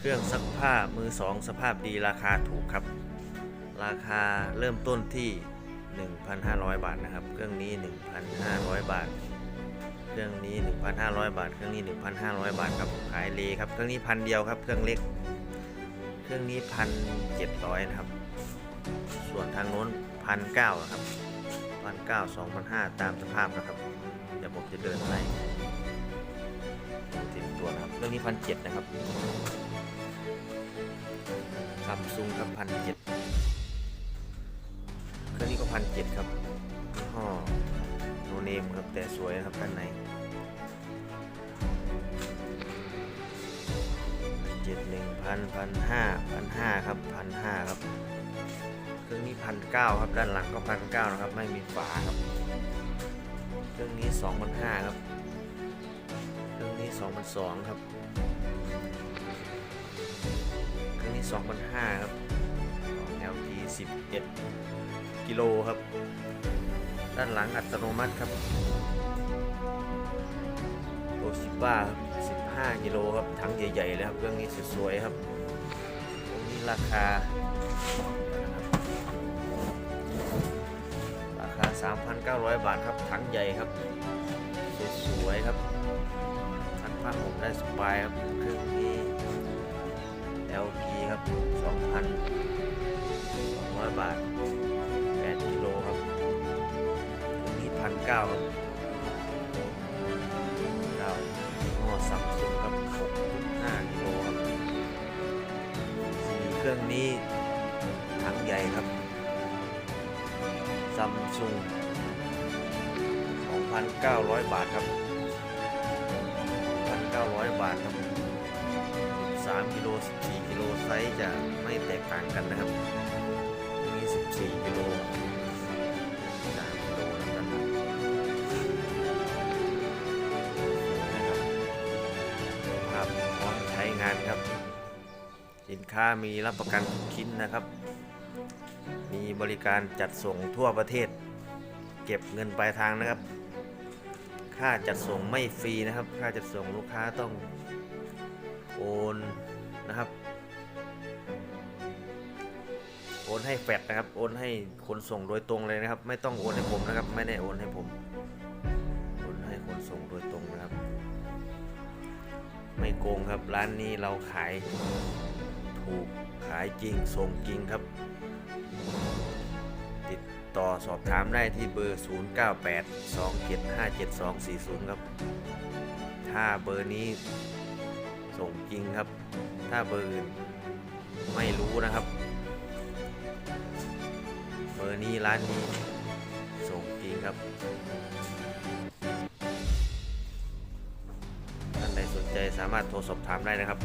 เครื่องซักผ้ามือสองสภาพดีราคาถูกครับ ราคาเริ่มต้นที่ 1,500 บาทนะครับ เครื่องนี้ 1,500 บาท เครื่องนี้ 1,500 บาท เครื่องนี้ 1,500 บาทครับขายเลครับ เครื่องนี้พันเดียวครับ เครื่องเล็ก เครื่องนี้พันเจ็ดร้อยนะครับ ส่วนทางโน้นพันเก้าครับพันเก้าสองพันห้าตามสภาพนะครับ เดี๋ยวผมจะเดินไล่ติดตัวนะครับ เรื่องนี้พันเจ็ดนะครับ ซัมซุงครับพันเจ็ดเครื่องนี้ก็พันเจ็ดครับยี่ห้อโนเนมครับแต่สวยนะครับด้านในเจ็ดหนึ่งพันพันห้าพันห้าครับพันห้าครับ เครื่องนี้พันเก้าครับด้านหลังก็พันเก้านะครับ ไม่มีฝาครับ เครื่องนี้สองพันห้าครับ เครื่องนี้สองพันสองครับ เครื่องนี้สองพันห้าครับของ LG 11 กิโลครับ ด้านหลังอัตโนมัติครับโตชิบ้าครับ15 กิโลครับ ทั้งใหญ่ๆเลยครับเครื่องนี้สวยๆครับตรงนี้ราคา ราคา 3,900 บาทครับ ทั้งใหญ่ครับ สวยๆครับ ทักผ้าห่มได้สบายครับเครื่องนี้ LP ครับ 2,200 บาท 8กิโลครับเครื่องนี้1,900ครับเก้ายี่ห้อซัมซุงครับ6.5กิโลครับสี่เครื่องนี้ทั้งใหญ่ครับซัมซุง2,900 บาทครับ1,900 บาทครับ 13กิโล14กิโลไซส์จะไม่แตกต่างกันนะครับตัวนี้14กิโล3กิโลนะครับครับภาพพร้อมใช้งานครับ สินค้ามีรับประกันทุกชิ้นนะครับ มีบริการจัดส่งทั่วประเทศ เก็บเงินปลายทางนะครับ ค่าจัดส่งไม่ฟรีนะครับ ค่าจัดส่งลูกค้าต้อง โอนนะครับ โอนให้แฟดนะครับ โอนให้คนส่งโดยตรงเลยนะครับ ไม่ต้องโอนให้ผมนะครับ ไม่ได้โอนให้ผม โอนให้คนส่งโดยตรงนะครับ ไม่โกงครับ ร้านนี้เราขายถูกขายจริง ส่งจริงครับ ติดต่อสอบถามได้ที่เบอร์ 098 275 7240 ครับ ถ้าเบอร์นี้ ส่งจริงครับ ถ้าเบอร์อื่นไม่รู้นะครับ เบอร์นี้ร้านนี้ส่งจริงครับ ท่านใดสนใจสามารถโทรสอบถามได้นะครับ